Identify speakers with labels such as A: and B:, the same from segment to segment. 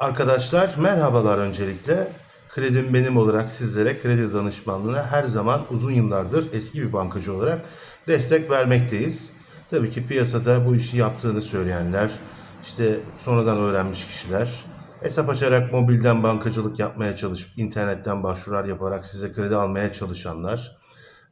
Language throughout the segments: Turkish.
A: Arkadaşlar merhabalar öncelikle. Kredim benim olarak sizlere kredi danışmanlığına her zaman uzun yıllardır eski bir bankacı olarak destek vermekteyiz. Tabii ki piyasada bu işi yaptığını söyleyenler, işte sonradan öğrenmiş kişiler, hesap açarak mobilden bankacılık yapmaya çalışıp internetten başvurular yaparak size kredi almaya çalışanlar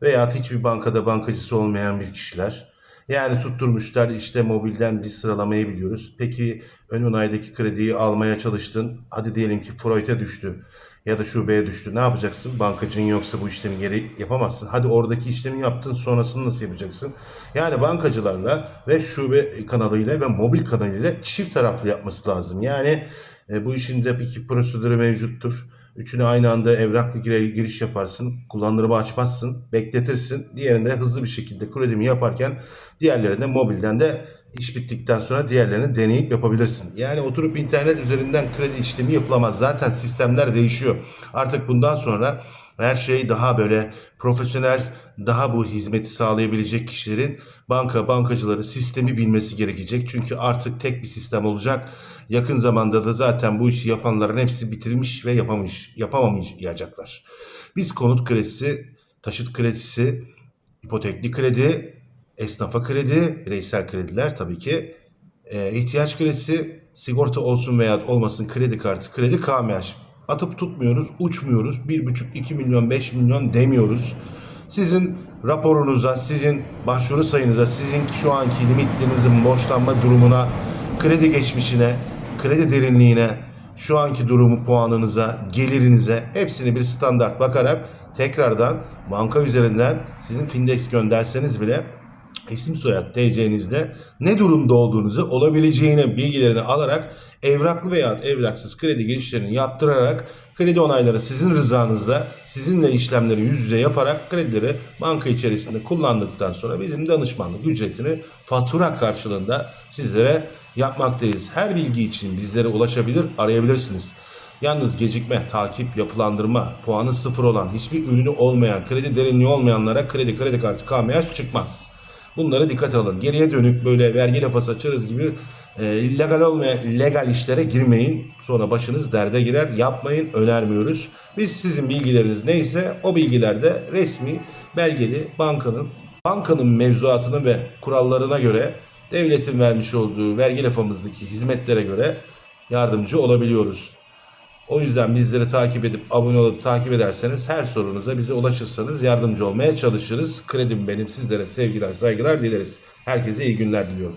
A: veya hiçbir bankada bankacısı olmayan bir kişiler. Yani tutturmuşlar işte mobilden biz sıralamayı biliyoruz. Peki ön onaydaki krediyi almaya çalıştın. Hadi diyelim ki Freud'e düştü ya da şubeye düştü. Ne yapacaksın? Bankacın yoksa bu işlemi geri yapamazsın. Hadi oradaki işlemi yaptın sonrasını nasıl yapacaksın? Yani bankacılarla ve şube kanalıyla ve mobil kanalıyla çift taraflı yapması lazım. Yani e, bu işin de iki prosedürü mevcuttur. Üçüne aynı anda evraklı giriş yaparsın. Kullandırma açmazsın. Bekletirsin. Diğerinde hızlı bir şekilde kredimi yaparken diğerlerinde mobilden de iş bittikten sonra diğerlerini deneyip yapabilirsin. Yani oturup internet üzerinden kredi işlemi yapılamaz. Zaten sistemler değişiyor. Artık bundan sonra her şey daha böyle profesyonel, daha bu hizmeti sağlayabilecek kişilerin banka, bankacıları sistemi bilmesi gerekecek. Çünkü artık tek bir sistem olacak. Yakın zamanda da zaten bu işi yapanların hepsi bitirmiş ve yapamış, yapamamayacaklar. Biz konut kredisi, taşıt kredisi, ipotekli kredi, esnafa kredi, bireysel krediler tabii ki, e, ihtiyaç kredisi, sigorta olsun veya olmasın kredi kartı, kredi KMH. Atıp tutmuyoruz, uçmuyoruz. 1,5-2 milyon, 5 milyon demiyoruz. Sizin raporunuza, sizin başvuru sayınıza, sizin şu anki limitlerinizin borçlanma durumuna, kredi geçmişine, kredi derinliğine, şu anki durumu puanınıza, gelirinize hepsini bir standart bakarak tekrardan banka üzerinden sizin Findex gönderseniz bile isim soyad TC'nizde ne durumda olduğunuzu olabileceğine bilgilerini alarak evraklı veya evraksız kredi girişlerini yaptırarak kredi onayları sizin rızanızla sizinle işlemleri yüz yüze yaparak kredileri banka içerisinde kullandıktan sonra bizim danışmanlık ücretini fatura karşılığında sizlere yapmaktayız. Her bilgi için bizlere ulaşabilir, arayabilirsiniz. Yalnız gecikme, takip, yapılandırma, puanı sıfır olan, hiçbir ürünü olmayan, kredi derinliği olmayanlara kredi kredi kartı KMH çıkmaz. Bunlara dikkat alın. Geriye dönük böyle vergi lafası açarız gibi e, legal olmayan legal işlere girmeyin. Sonra başınız derde girer. Yapmayın, önermiyoruz. Biz sizin bilgileriniz neyse o bilgilerde resmi belgeli bankanın bankanın mevzuatına ve kurallarına göre devletin vermiş olduğu vergi lafamızdaki hizmetlere göre yardımcı olabiliyoruz. O yüzden bizleri takip edip abone olup takip ederseniz her sorunuza bize ulaşırsanız yardımcı olmaya çalışırız. Kredim benim sizlere sevgiler saygılar dileriz. Herkese iyi günler diliyorum.